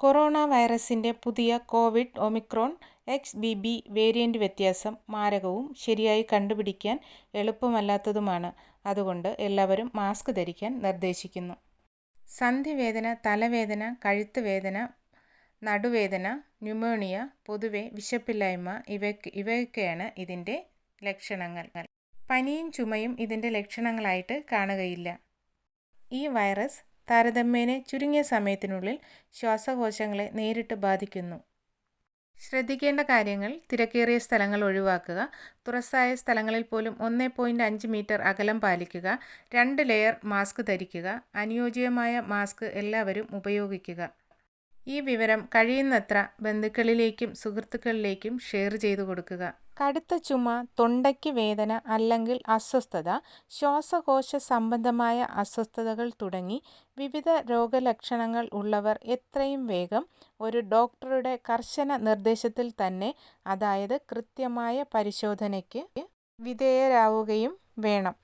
Corona വൈറസിന്റെ പുതിയ covid omicron X B B variant വ്യത്യാസം മാരകവും ശരിയായി കണ്ടുപിടിക്കാൻ എളുപ്പമല്ലാത്തതുമാണ്. അതുകൊണ്ട് എല്ലാവരും മാസ്ക് ധരിക്കാൻ നിർദ്ദേശിക്കുന്നു. സന്ധിവേദന, തലവേദന, കഴുത്ത് വേദന, നടുവേദന, ന്യൂമോണിയ, പൊതുവെ വിശപ്പില്ലായ്മ ഇവയൊക്കെയാണ് ഇതിന്റെ ലക്ഷണങ്ങൾ. പനിയും ചുമയും ഇതിന്റെ ലക്ഷണങ്ങളായിട്ട് കാണുകയില്ല. ഈ വൈറസ് താരതമ്യേന ചുരുങ്ങിയ സമയത്തിനുള്ളിൽ ശ്വാസകോശങ്ങളെ നേരിട്ട് ബാധിക്കുന്നു. ശ്രദ്ധിക്കേണ്ട കാര്യങ്ങൾ തിരക്കേറിയ സ്ഥലങ്ങൾ ഒഴിവാക്കുക. തുറസ്സായ സ്ഥലങ്ങളിൽ പോലും ഒന്നേ പോയിന്റ് അഞ്ച് മീറ്റർ അകലം പാലിക്കുക. രണ്ട് ലെയർ മാസ്ക് ധരിക്കുക. അനുയോജ്യമായ മാസ്ക് എല്ലാവരും ഉപയോഗിക്കുക. ഈ വിവരം കഴിയുന്നത്ര ബന്ധുക്കളിലേക്കും സുഹൃത്തുക്കളിലേക്കും ഷെയർ ചെയ്തു കൊടുക്കുക കടുത്ത ചുമ, തൊണ്ടയ്ക്ക് വേദന അല്ലെങ്കിൽ അസ്വസ്ഥത, ശ്വാസകോശ സംബന്ധമായ അസ്വസ്ഥതകൾ തുടങ്ങി വിവിധ രോഗലക്ഷണങ്ങൾ ഉള്ളവർ എത്രയും വേഗം ഒരു ഡോക്ടറുടെ കർശന നിർദ്ദേശത്തിൽ തന്നെ അതായത് കൃത്യമായ പരിശോധനയ്ക്ക് വിധേയരാവുകയും വേണം.